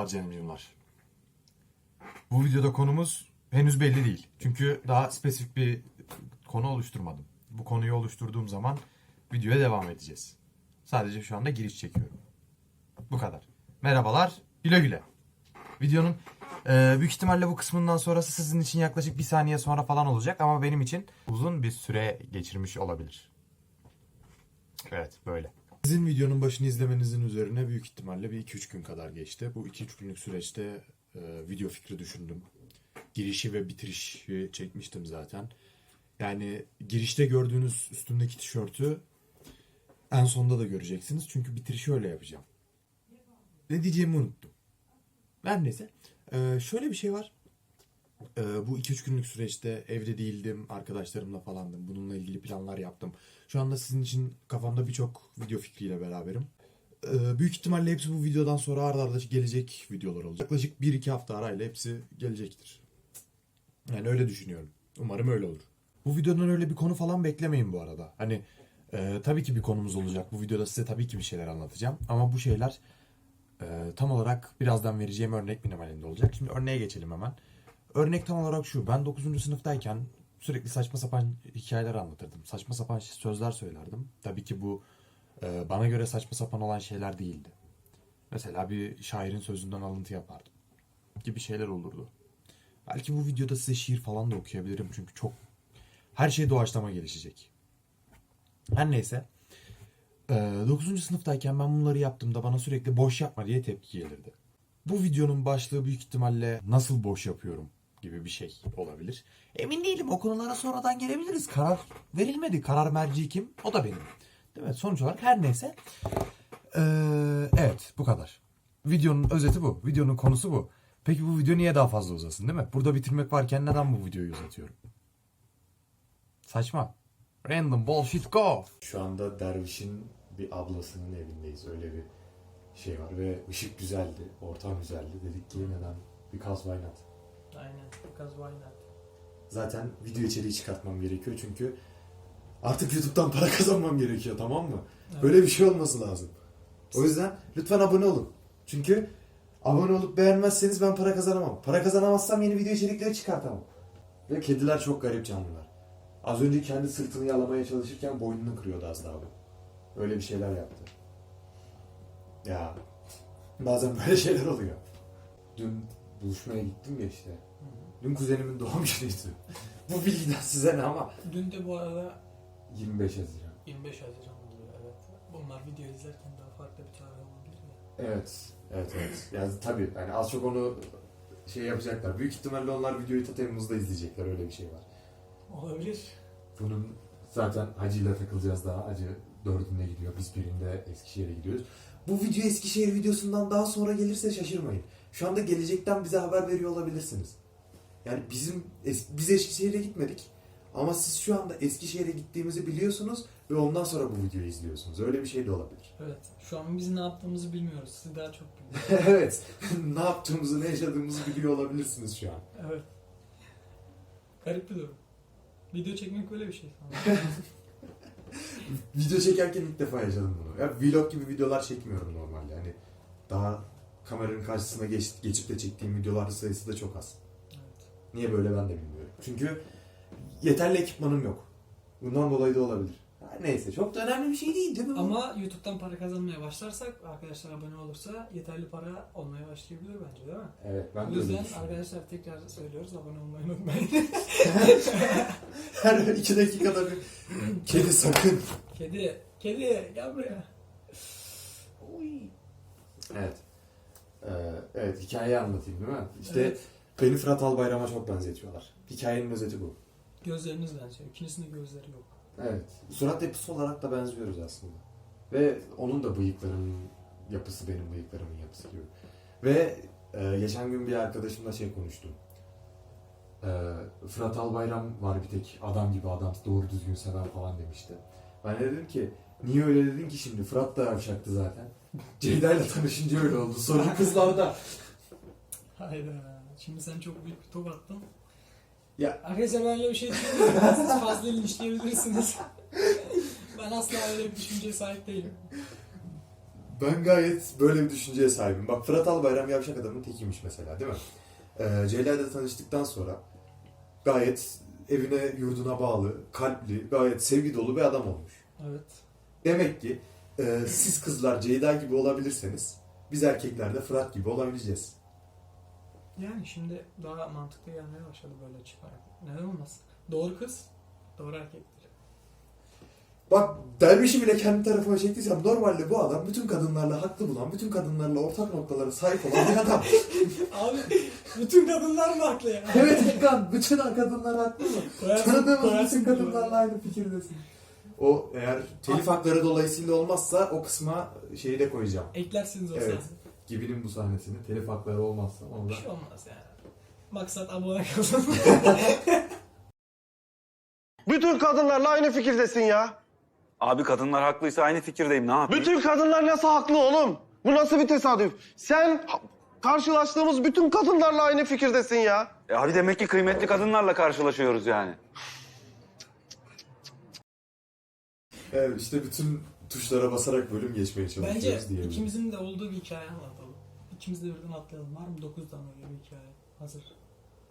Merhabalar canımcımlar. Bu videoda konumuz henüz belli değil. Çünkü daha spesifik bir konu oluşturmadım. Bu konuyu oluşturduğum zaman videoya devam edeceğiz. Sadece şu anda giriş çekiyorum. Bu kadar. Merhabalar, güle güle. Videonun e, büyük ihtimalle bu kısmından sonrası sizin için yaklaşık bir saniye sonra falan olacak ama benim için uzun bir süre geçirmiş olabilir. Evet, böyle. Sizin videonun başını izlemenizin üzerine büyük ihtimalle bir 2-3 gün kadar geçti. Bu 2-3 günlük süreçte e, video fikri düşündüm. Girişi ve bitirişi çekmiştim zaten. Yani girişte gördüğünüz üstümdeki tişörtü en sonda da göreceksiniz. Çünkü bitirişi öyle yapacağım. Ne diyeceğimi unuttum. Her neyse. E, şöyle bir şey var. E, bu 2-3 günlük süreçte evde değildim. Arkadaşlarımla falandım. Bununla ilgili planlar yaptım. Şu anda sizin için kafamda birçok video fikriyle beraberim. Ee, büyük ihtimalle hepsi bu videodan sonra arda arda gelecek videolar olacak. Yaklaşık 1-2 hafta arayla hepsi gelecektir. Yani öyle düşünüyorum. Umarım öyle olur. Bu videodan öyle bir konu falan beklemeyin bu arada. Hani e, tabii ki bir konumuz olacak. Bu videoda size tabii ki bir şeyler anlatacağım. Ama bu şeyler e, tam olarak birazdan vereceğim örnek minimalinde olacak. Şimdi örneğe geçelim hemen. Örnek tam olarak şu. Ben 9. sınıftayken sürekli saçma sapan hikayeler anlatırdım. Saçma sapan sözler söylerdim. Tabii ki bu e, bana göre saçma sapan olan şeyler değildi. Mesela bir şairin sözünden alıntı yapardım. Gibi şeyler olurdu. Belki bu videoda size şiir falan da okuyabilirim. Çünkü çok her şey doğaçlama gelişecek. Her neyse. 9. sınıftayken ben bunları yaptığımda bana sürekli boş yapma diye tepki gelirdi. Bu videonun başlığı büyük ihtimalle nasıl boş yapıyorum gibi bir şey olabilir. Emin değilim o konulara sonradan gelebiliriz. Karar verilmedi. Karar merci kim? O da benim. Değil mi? Sonuç olarak her neyse. Ee, evet bu kadar. Videonun özeti bu. Videonun konusu bu. Peki bu video niye daha fazla uzasın değil mi? Burada bitirmek varken neden bu videoyu uzatıyorum? Saçma. Random bullshit go. Şu anda Derviş'in bir ablasının evindeyiz. Öyle bir şey var ve ışık güzeldi, ortam güzeldi. Dedik ki neden bir kaz why not? Aynen. Because why not? Zaten video içeriği çıkartmam gerekiyor çünkü artık YouTube'dan para kazanmam gerekiyor tamam mı? Evet. Böyle bir şey olması lazım. O yüzden lütfen abone olun. Çünkü abone olup beğenmezseniz ben para kazanamam. Para kazanamazsam yeni video içerikleri çıkartamam. Ve kediler çok garip canlılar. Az önce kendi sırtını yalamaya çalışırken boynunu kırıyordu az daha bu. Öyle bir şeyler yaptı. Ya bazen böyle şeyler oluyor. Dün buluşmaya gittim ya işte. Dün kuzenimin doğum günüydü. bu bilgiden size ne ama Dün de bu arada 25 Haziran. 25 Haziran oluyor evet. Bunlar video izlerken daha farklı bir tarih olabilir ya. Evet. Evet evet. Yani tabii yani az çok onu şey yapacaklar. Büyük ihtimalle onlar videoyu ta Temmuz'da izleyecekler. Öyle bir şey var. Olabilir. Bunun zaten Hacı'yla takılacağız daha. Hacı dördünde gidiyor. Biz birinde Eskişehir'e gidiyoruz. Bu video Eskişehir videosundan daha sonra gelirse şaşırmayın. Şu anda gelecekten bize haber veriyor olabilirsiniz. Yani bizim biz Eskişehir'e gitmedik. Ama siz şu anda Eskişehir'e gittiğimizi biliyorsunuz ve ondan sonra bu videoyu izliyorsunuz. Öyle bir şey de olabilir. Evet. Şu an biz ne yaptığımızı bilmiyoruz. Siz daha çok biliyorsunuz. evet. ne yaptığımızı, ne yaşadığımızı biliyor olabilirsiniz şu an. evet. Garip bir durum. Video çekmek böyle bir şey sanırım. Video çekerken ilk defa yaşadım bunu. Ya vlog gibi videolar çekmiyorum normalde. Hani daha kameranın karşısına geç, geçip de çektiğim videolar sayısı da çok az. evet. Niye böyle ben de bilmiyorum. Çünkü yeterli ekipmanım yok. Bundan dolayı da olabilir. Ha, neyse çok da önemli bir şey değil değil mi? bu? Ama YouTube'dan para kazanmaya başlarsak arkadaşlar abone olursa yeterli para olmaya başlayabilir bence değil mi? Evet ben o de öyle yüzden düşünüyorum. arkadaşlar tekrar söylüyoruz abone olmayı unutmayın. Her iki dakikada bir kedi sakın. kedi, kedi gel buraya. Uy. Evet. Ee, evet hikayeyi anlatayım değil mi? İşte Evet. beni Fırat Albayram'a çok benzetiyorlar. Hikayenin özeti bu. Gözleriniz benziyor. İkinizin de gözleri yok. Evet. Surat yapısı olarak da benziyoruz aslında. Ve onun da bıyıklarının yapısı benim bıyıklarımın yapısı gibi. Ve e, geçen gün bir arkadaşımla şey konuştum. E, Fırat Albayram var bir tek adam gibi adam doğru düzgün seven falan demişti. Ben de dedim ki niye öyle dedin ki şimdi Fırat da yavşaktı zaten. Ceyda ile tanışınca öyle oldu. Sorun kızlarda. Hayda. Şimdi sen çok büyük bir top attın. Ya. Arkadaşlar ben öyle bir şey düşünmüyorum. Siz fazla linçleyebilirsiniz. ben asla öyle bir düşünceye sahip değilim. Ben gayet böyle bir düşünceye sahibim. Bak Fırat Albayram yavşak adamın tekiymiş mesela değil mi? Ee, Ceyla ile tanıştıktan sonra gayet evine yurduna bağlı, kalpli, gayet sevgi dolu bir adam olmuş. Evet. Demek ki e, siz kızlar Ceyda gibi olabilirseniz biz erkekler de Fırat gibi olabileceğiz. Yani şimdi daha mantıklı gelmeye başladı böyle çıkarak. Neden olmasın? Doğru kız, doğru erkektir. Bak dervişi bile kendi tarafıma çektiysem normalde bu adam bütün kadınlarla haklı bulan, bütün kadınlarla ortak noktalara sahip olan bir adam. Abi bütün kadınlar mı haklı ya? evet İlkan, bütün kadınlar haklı mı? Tanıdığımız bütün kadınlarla aynı fikirdesin. O eğer telif hakları dolayısıyla olmazsa o kısma şeyi de koyacağım. Eklersiniz o Evet. sahne. Gibinin bu sahnesini telif hakları olmazsa onu Bir da... şey olmaz yani. Maksat abone kalın. Bütün kadınlarla aynı fikirdesin ya. Abi kadınlar haklıysa aynı fikirdeyim. Ne yapayım? Bütün kadınlar nasıl haklı oğlum? Bu nasıl bir tesadüf? Sen ha- karşılaştığımız bütün kadınlarla aynı fikirdesin ya. E abi demek ki kıymetli kadınlarla karşılaşıyoruz yani. Evet işte bütün tuşlara basarak bölüm geçmeye çalışıyoruz Bence diyebilirim. ikimizin de olduğu bir hikaye anlatalım. İkimiz de birden atlayalım. Var mı 9 tane öyle bir hikaye? Hazır.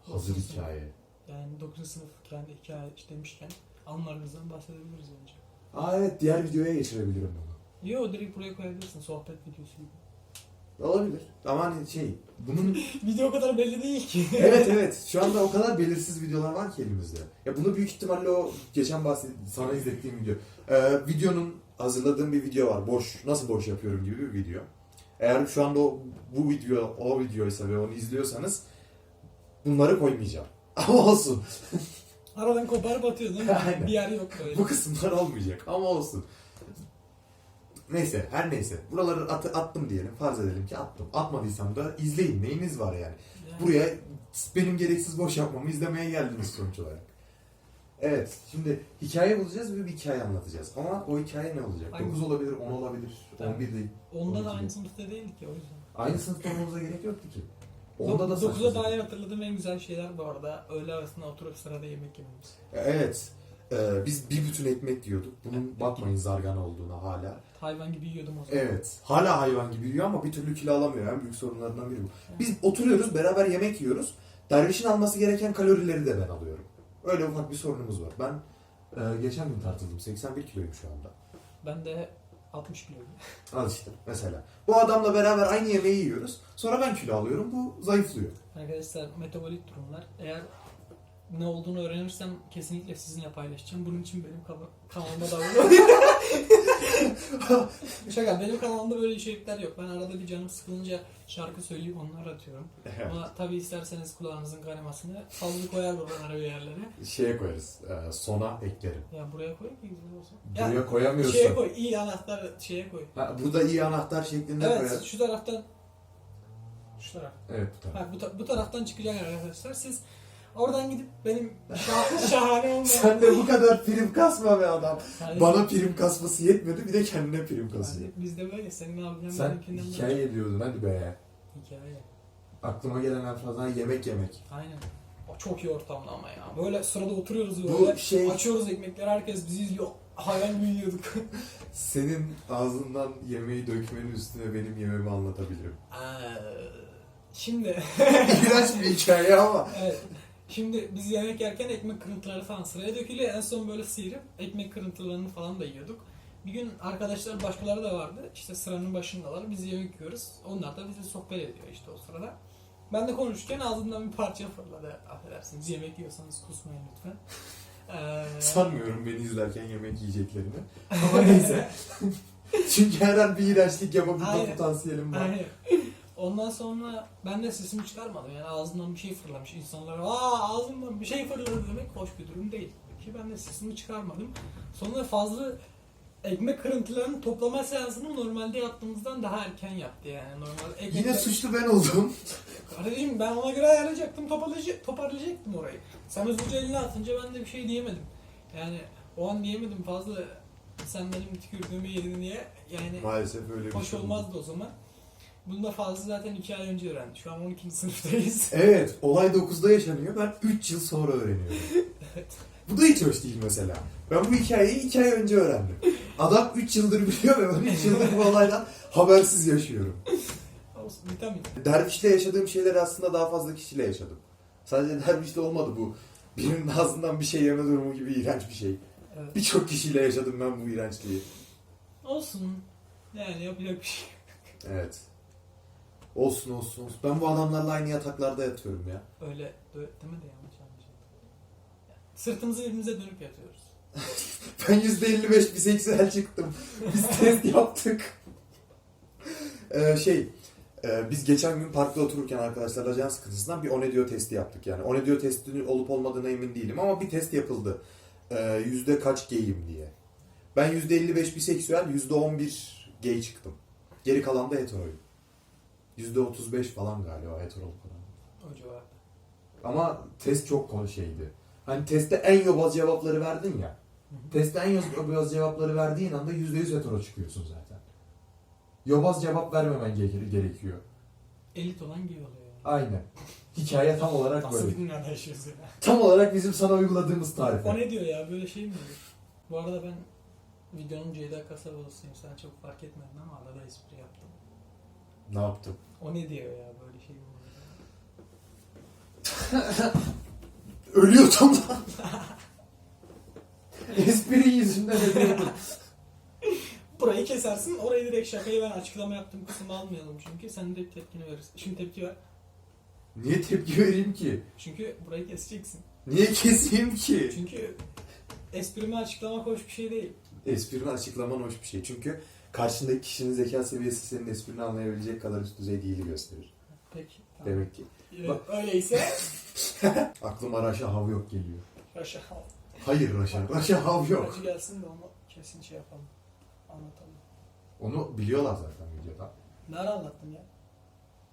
Hazır Dokuzuncu sınıf. hikaye. Yani 9. sınıf kendi hikaye demişken anılarımızdan bahsedebiliriz bence. Aa evet diğer videoya geçirebilirim bunu. Yo direkt buraya koyabilirsin sohbet videosu gibi. Olabilir. Ama hani şey bunun Video o kadar belli değil ki. evet evet şu anda o kadar belirsiz videolar var ki elimizde. Ya bunu büyük ihtimalle o geçen bahset sana izlettiğim video. Ee, videonun hazırladığım bir video var. Boş nasıl boş yapıyorum gibi bir video. Eğer şu anda o, bu video o videoysa ve onu izliyorsanız bunları koymayacağım. Ama olsun. Aradan koparıp atıyor değil mi? Aynen. bir yer yok böyle. Bu kısımlar olmayacak ama olsun. Neyse her neyse. Buraları at- attım diyelim. Farz edelim ki attım. Atmadıysam da izleyin. Neyiniz var yani? Yani Buraya benim gereksiz boş yapmamı izlemeye geldiniz sonuç olarak. Evet. Şimdi hikaye bulacağız ve bir hikaye anlatacağız. Ama o hikaye ne olacak? Aynen. 9 olabilir, 10 olabilir, Tabii. 11 değil. Onda da aynı sınıfta değildik ya o yüzden. Aynı sınıfta olmamıza gerek yoktu ki. Onda da 9'a saçma. dair hatırladığım en güzel şeyler bu arada. Öğle arasında oturup sırada yemek yememiz. Evet. Ee, biz bir bütün ekmek yiyorduk. Bunun bakmayın zargan olduğuna hala. Hayvan gibi yiyordum o zaman. Evet. Hala hayvan gibi yiyor ama bir türlü kilo alamıyor. En büyük sorunlarından biri bu. Biz oturuyoruz, beraber yemek yiyoruz. Dervişin alması gereken kalorileri de ben alıyorum. Öyle ufak bir sorunumuz var. Ben e, geçen gün tartıldım. 81 kiloyum şu anda. Ben de 60 kiloyum. Al işte mesela. Bu adamla beraber aynı yemeği yiyoruz. Sonra ben kilo alıyorum. Bu zayıflıyor. Arkadaşlar metabolik durumlar. Eğer ne olduğunu öğrenirsem kesinlikle sizinle paylaşacağım. Bunun için benim kanalıma da abone olun. Şaka benim kanalımda böyle içerikler yok. Ben arada bir canım sıkılınca şarkı söyleyip onları atıyorum. Ama tabii isterseniz kulağınızın kaynamasını fazla koyar buradan ara bir yerlere. Şeye koyarız. e, sona eklerim. Ya buraya koy ki güzel olsun. Buraya Ya, koyamıyorsun. şeye koy. iyi anahtar şeye koy. Ha, burada iyi anahtar şeklinde Evet koyar. şu taraftan şu taraf. Evet bu taraf. Bak bu, ta- bu taraftan çıkacak arkadaşlar. Siz oradan gidip benim şah- şahane olmayan... Sen de bu kadar prim kasma be adam. Yani- Bana prim kasması yetmedi bir de kendine prim kasıyor. Biz de böyle senin abinden Sen benimkinden böyle- hikaye ediyordun hadi be. Hikaye. Aklıma gelen en fazla yemek yemek. Aynen. O çok iyi ortamda ama ya. Böyle sırada oturuyoruz Bu böyle. şey- Açıyoruz ekmekleri herkes bizi izliyor. Hayvan gibi yiyorduk. Senin ağzından yemeği dökmenin üstüne benim yememi anlatabilirim. Eee, Şimdi İğrenç bir hikaye ama. evet. Şimdi biz yemek yerken ekmek kırıntıları falan sıraya dökülüyor. En son böyle sıyırıp ekmek kırıntılarını falan da yiyorduk. Bir gün arkadaşlar başkaları da vardı. İşte sıranın başındalar. Biz yemek yiyoruz. Onlar da bizle sohbet ediyor işte o sırada. Ben de konuşurken ağzımdan bir parça fırladı. Affedersiniz yemek yiyorsanız kusmayın lütfen. Ee, Sanmıyorum beni izlerken yemek yiyeceklerini. Ama neyse. Çünkü her an bir iğrençlik yapabilme Aynen. potansiyelim var. Aynen. Ondan sonra ben de sesimi çıkarmadım. Yani ağzından bir şey fırlamış. İnsanlar aa ağzından bir şey fırladı demek hoş bir durum değil. Ki ben de sesimi çıkarmadım. Sonra fazla ekmek kırıntılarının toplama seansını normalde yaptığımızdan daha erken yaptı yani. Normal ekmek Yine suçlu ben oldum. Kardeşim ben ona göre ayarlayacaktım, toparlayacak, toparlayacaktım orayı. Sen hızlıca elini atınca ben de bir şey diyemedim. Yani o an diyemedim fazla sen benim tükürdüğümü yedin diye. Yani Maalesef öyle bir hoş şey oldu. olmazdı o zaman. Bunu da fazla zaten 2 ay önce öğrendi. Şu an 12. sınıftayız. Evet, olay 9'da yaşanıyor. Ben 3 yıl sonra öğreniyorum. evet. Bu da hiç hoş değil mesela. Ben bu hikayeyi 2 ay önce öğrendim. Adam 3 yıldır biliyor ve ben 3 yıldır bu olaydan habersiz yaşıyorum. Olsun vitamin. Dervişle yaşadığım şeyleri aslında daha fazla kişiyle yaşadım. Sadece dervişle olmadı bu. Birinin ağzından bir şey yeme durumu gibi iğrenç bir şey. Evet. Birçok kişiyle yaşadım ben bu iğrençliği. Olsun. Yani yapacak bir şey. Evet. Olsun olsun olsun. Ben bu adamlarla aynı yataklarda yatıyorum ya. Öyle dö- deme de yanlış anlaşıldı. Sırtımızı birbirimize dönüp yatıyoruz. Ben %55 biseksüel çıktım. Biz test yaptık. Ee, şey, e, biz geçen gün parkta otururken arkadaşlarla can sıkıntısından bir Onedio testi yaptık yani. Onedio testinin olup olmadığına emin değilim ama bir test yapıldı. Ee, yüzde kaç gayim diye. Ben %55 biseksüel, %11 gay çıktım. Geri kalan da heteroyum. %35 falan galiba heteroluk oranı. O civarda. Ama test çok konu şeydi. Hani testte en yobaz cevapları verdin ya. Testte en yobaz cevapları verdiğin anda %100 hetero çıkıyorsun zaten. Yobaz cevap vermemen gere- gerekiyor. Elit olan gay oluyor. Aynen. Hikaye tam olarak Nasıl böyle. bir dünyada yaşıyoruz ya? Tam olarak bizim sana uyguladığımız tarif. O ne diyor ya? Böyle şey mi olur? Bu arada ben videonun Ceyda Kasabalısıyım. Sen çok fark etmedin ama arada espri yaptım. Ne yaptım? O ne diyor ya? Böyle şey mi olur? Ölüyordum lan. Espri yüzünden ölüyordum. Burayı kesersin. Orayı direkt şakayı ben açıklama yaptığım kısmı almayalım çünkü. Sen de tepkini verirsin. Şimdi tepki ver. Niye tepki vereyim ki? Çünkü burayı keseceksin. Niye keseyim ki? Çünkü esprimi açıklamak hoş bir şey değil. Esprini açıklaman hoş bir şey. Çünkü karşındaki kişinin zeka seviyesi senin esprini anlayabilecek kadar üst düzey değili gösterir. Peki. Tamam. Demek ki. Ee, Öyleyse Aklıma Raşa Hav yok geliyor. Raşa Hayır Raşa. Raşa Hav yok. Acı gelsin de onu kesin şey yapalım. Anlatalım. Onu biliyorlar zaten videoda. Nerede anlattın ya?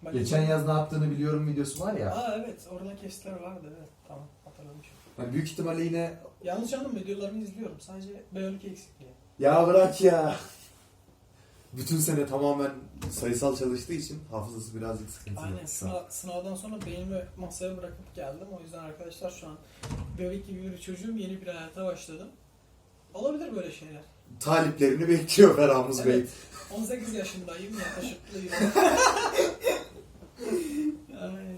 Bak- Geçen yaz ne yaptığını biliyorum videosu var ya. Aa evet orada kesitler vardı evet tamam hatırlamışım. Yani büyük ihtimalle yine Yanlış anlama videolarını izliyorum sadece B12 eksikliği. ya bırak ya. Bütün sene tamamen sayısal çalıştığı için hafızası birazcık sıkıntılı. Aynen sınav, sınavdan sonra beynimi masaya bırakıp geldim o yüzden arkadaşlar şu an B12 gibi bir çocuğum yeni bir hayata başladım. Olabilir böyle şeyler. Taliplerini bekliyor Ferhamız Bey. Evet. 18 yaşındayım yakışıklıyım. Ay,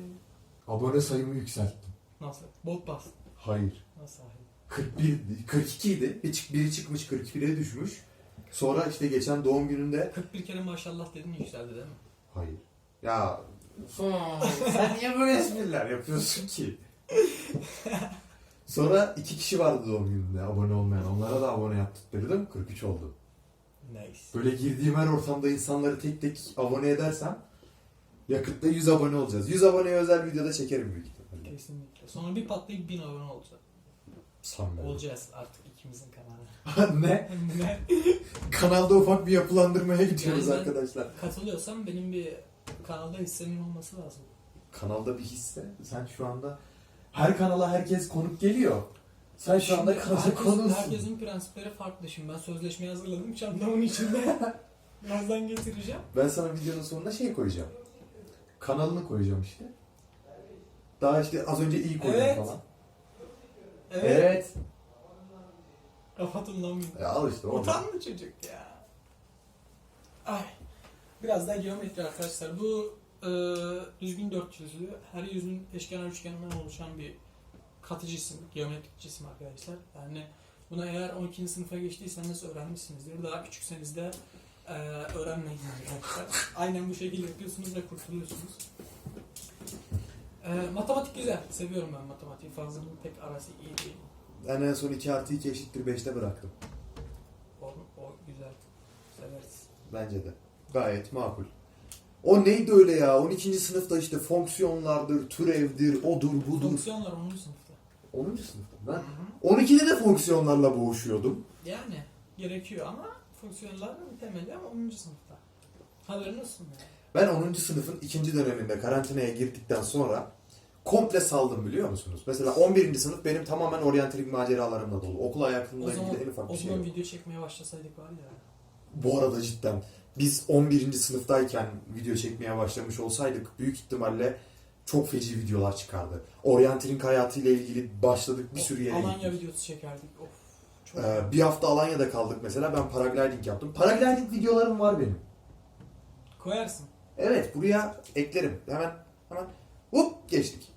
Abone sayımı yükselttim. Nasıl? Bot bas. Hayır. Nasıl hayır? 41, 42 idi. Bir Biri çıkmış 41'e düşmüş. Sonra işte geçen doğum gününde 41 kere maşallah dedin yükseldi değil mi? Hayır. Ya sen niye böyle espriler yapıyorsun ki? Sonra iki kişi vardı doğum gününde abone olmayan. Onlara da abone yaptırdım. 43 oldu. Nice. Böyle girdiğim her ortamda insanları tek tek abone edersem yakıtta 100 abone olacağız. 100 aboneye özel videoda çekerim büyük ihtimalle. Kesinlikle. Sonra bir patlayıp 1000 abone olacak. Sanmıyorum. Olacağız artık ikimizin kanalı. ne? Ne? Kanalda ufak bir yapılandırmaya gidiyoruz Yani arkadaşlar. Katılıyorsam benim bir kanalda hissemin olması lazım. Kanalda bir hisse. Sen şu anda her kanala herkes konuk geliyor. Sen şu anda kanala konusun. Herkesin prensipleri farklı. Şimdi ben sözleşmeyi hazırladım. Çantamın içinde. Birazdan getireceğim. Ben sana videonun sonuna şey koyacağım. Kanalını koyacağım işte. Daha işte az önce iyi koydum Evet. falan. Evet. Kapatın lan beni. Ya al işte orada. Utanma çocuk ya. Ay. Biraz daha geometri arkadaşlar. Bu e, düzgün dört yüzlü, her yüzün eşkenar üçgeninden oluşan bir katı cisim, geometrik cisim arkadaşlar. Yani buna eğer 12. sınıfa geçtiyseniz öğrenmişsinizdir. Daha küçükseniz de e, öğrenmeyin arkadaşlar. Aynen bu şekilde yapıyorsunuz ve kurtuluyorsunuz. E, matematik güzel. Seviyorum ben matematiği. Fazlının pek arası iyi değil. Ben en son 2 artı 2 eşittir 5'te bıraktım. O, o güzel. Severiz. Bence de. Gayet makul. O neydi öyle ya? 12. sınıfta işte fonksiyonlardır, türevdir, odur, budur. Fonksiyonlar 10. sınıfta. 10. sınıfta. Ben Hı hı. 12'de de fonksiyonlarla boğuşuyordum. Yani gerekiyor ama fonksiyonların temeli ama 10. sınıfta. Haberin olsun yani. Ben 10. sınıfın ikinci döneminde karantinaya girdikten sonra komple saldım biliyor musunuz? Mesela 11. sınıf benim tamamen oryantalik maceralarımla dolu. Okul O hayatımla zaman, ilgili en ufak o bir şey zaman yok. video çekmeye başlasaydık var ya. Bu arada cidden biz 11. sınıftayken video çekmeye başlamış olsaydık büyük ihtimalle çok feci videolar çıkardı. Oryantalik hayatıyla ilgili başladık bir sürü yere Alanya gittik. videosu çekerdik. Of Çok Ee, bir hafta Alanya'da kaldık mesela. Ben paragliding yaptım. Paragliding videolarım var benim. Koyarsın. Evet buraya eklerim. Hemen hemen hop geçtik.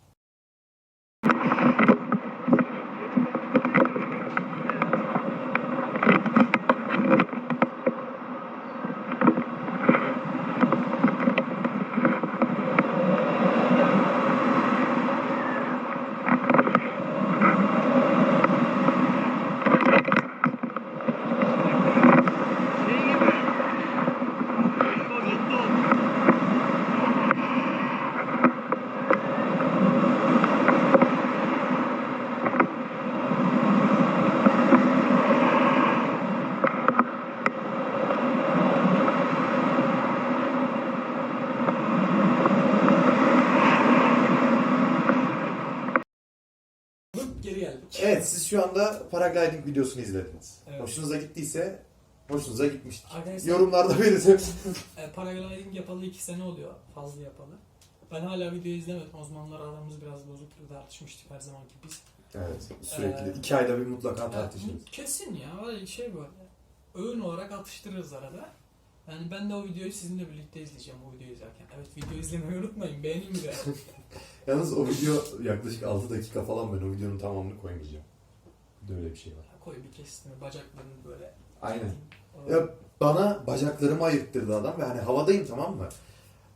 Geri geldik. Evet siz şu anda paragliding videosunu izlediniz. Evet. Hoşunuza gittiyse hoşunuza gitmiştir. Arkadaşlar Yorumlarda belirtin. e, paragliding yapalı 2 sene oluyor. Fazla yapalı. Ben hala videoyu izlemedim. Uzmanlar aramız biraz bozuktu. Tartışmıştık her zamanki biz. Evet sürekli. Ee, iki ayda bir mutlaka tartışırız. kesin ya. Şey böyle. Öğün olarak atıştırırız arada. Yani ben de o videoyu sizinle birlikte izleyeceğim o videoyu izlerken. Evet video izlemeyi unutmayın. Beğenin bir de. Yalnız o video yaklaşık 6 dakika falan ben o videonun tamamını koymayacağım. Bir de öyle bir şey var. Koy bir kesitini bacaklarını böyle. Aynen. Ya bana bacaklarımı ayırttırdı adam ve hani havadayım tamam mı?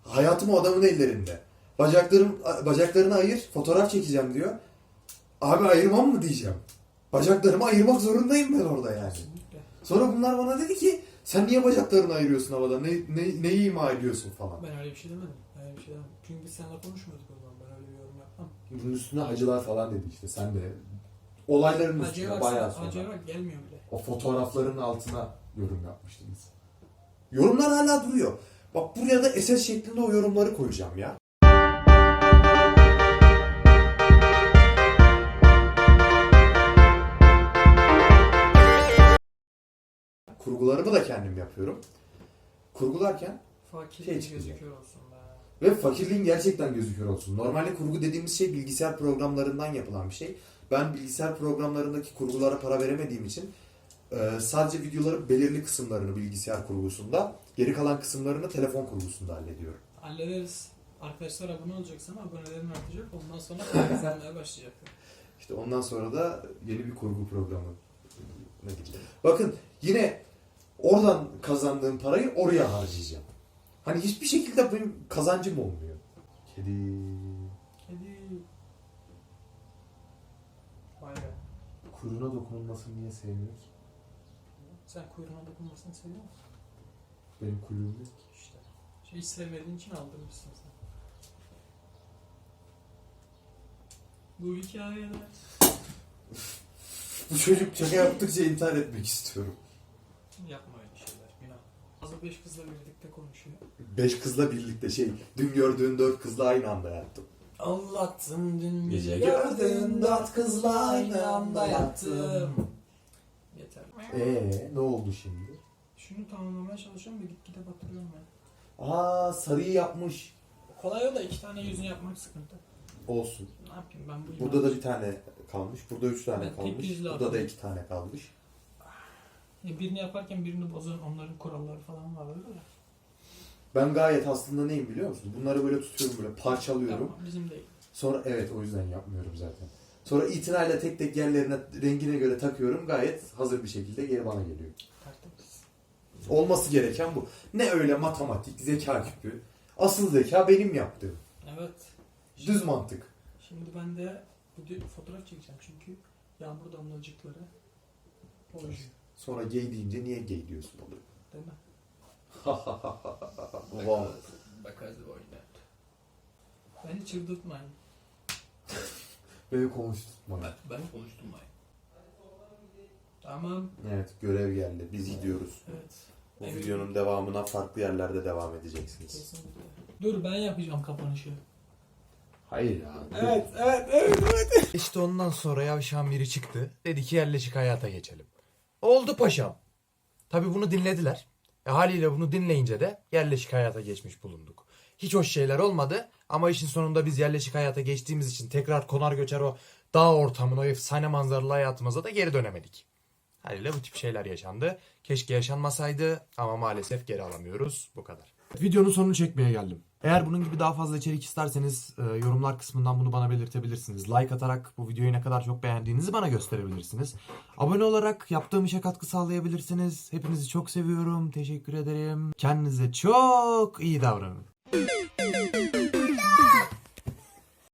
Hayatım o adamın ellerinde. Bacaklarım bacaklarını ayır, fotoğraf çekeceğim diyor. Abi ayırmam mı diyeceğim. Bacaklarımı ayırmak zorundayım ben orada yani. Kesinlikle. Sonra bunlar bana dedi ki sen niye bacaklarını ayırıyorsun havada? Ne, ne, neyi ima ediyorsun falan. Ben öyle bir şey demedim. Ben öyle bir şey demedim. Çünkü biz seninle konuşmuyorduk o zaman. Ben öyle bir yorum yapmam. Bunun üstüne hacılar falan dedi işte sen de. Olayların üstüne bayağı sonra. Hacıya bak gelmiyor bile. O fotoğrafların altına yorum yapmıştınız. Yorumlar hala duruyor. Bak buraya da SS şeklinde o yorumları koyacağım ya. Kurgularımı da kendim yapıyorum. Kurgularken Fakir Şey çıkacak. gözüküyor olsun be. ve fakirliğin gerçekten gözüküyor olsun. Normalde kurgu dediğimiz şey bilgisayar programlarından yapılan bir şey. Ben bilgisayar programlarındaki kurgulara para veremediğim için e, sadece videoların belirli kısımlarını bilgisayar kurgusunda, geri kalan kısımlarını telefon kurgusunda hallediyorum. Hallederiz. Arkadaşlar abone olacak ama abonelerin artacak. Ondan sonra kazanmaya başlayacak. İşte ondan sonra da yeni bir kurgu programı. Ne diyeyim. Bakın yine oradan kazandığım parayı oraya harcayacağım. Hani hiçbir şekilde benim kazancım olmuyor. Kedi. Kedi. Vay be. Kuyruğuna dokunulmasını niye sevmiyor ki? Sen kuyruğuna dokunmasını seviyor musun? Benim kuyruğum yok ki. İşte. Şey hiç sevmediğin için aldırmışsın sen. Bu hikayede Bu çocuk şaka yaptıkça intihar etmek istiyorum. yapma. Fazla beş kızla birlikte konuşuyor. Beş kızla birlikte şey, dün gördüğün dört kızla aynı anda yattım. Anlattım dün Gece gördüğün dört dört kızla aynı anda yattım. Yeter. Ee, ne oldu şimdi? Şunu tamamlamaya çalışıyorum da gitgide batırıyorum ben. Aa, sarıyı yapmış. Kolay o da iki tane yüzünü yapmak sıkıntı. Olsun. Ne yapayım ben bu Burada da bir tane kalmış. Burada üç tane Ben tek kalmış. yüzlü Burada da adamım. iki tane kalmış. Ya birini yaparken birini bozan onların kuralları falan var öyle ya. Ben gayet aslında neyim biliyor musun? Bunları böyle tutuyorum böyle parçalıyorum. Ama bizim değil. Sonra evet o yüzden yapmıyorum zaten. Sonra itinayla tek tek yerlerine rengine göre takıyorum. Gayet hazır bir şekilde geri bana geliyor. Tertemiz. Olması gereken bu. Ne öyle matematik, zeka küpü. Asıl zeka benim yaptığım. Evet. Düz mantık. Şimdi ben de fotoğraf çekeceğim çünkü yağmur damlacıkları oluyor. Sonra gay deyince niye gay diyorsun oluyor. Değil mi? Wow. Bakarız bu oyuna. Beni çıldırtmayın. Beni konuşturma. Ben konuşturmayın. Tamam. Evet görev geldi. Biz gidiyoruz. Evet. Bu Evet. videonun devamına farklı yerlerde devam edeceksiniz. Kesinlikle. Dur ben yapacağım kapanışı. Hayır ya. Evet, evet, evet, evet. İşte ondan sonra yavşan biri çıktı. Dedi ki yerleşik hayata geçelim. Oldu paşam. Tabi bunu dinlediler. E haliyle bunu dinleyince de yerleşik hayata geçmiş bulunduk. Hiç hoş şeyler olmadı ama işin sonunda biz yerleşik hayata geçtiğimiz için tekrar konar göçer o dağ ortamına, o efsane manzaralı hayatımıza da geri dönemedik. Haliyle bu tip şeyler yaşandı. Keşke yaşanmasaydı ama maalesef geri alamıyoruz. Bu kadar. Videonun sonunu çekmeye geldim. Eğer bunun gibi daha fazla içerik isterseniz e, yorumlar kısmından bunu bana belirtebilirsiniz. Like atarak bu videoyu ne kadar çok beğendiğinizi bana gösterebilirsiniz. Abone olarak yaptığım işe katkı sağlayabilirsiniz. Hepinizi çok seviyorum. Teşekkür ederim. Kendinize çok iyi davranın.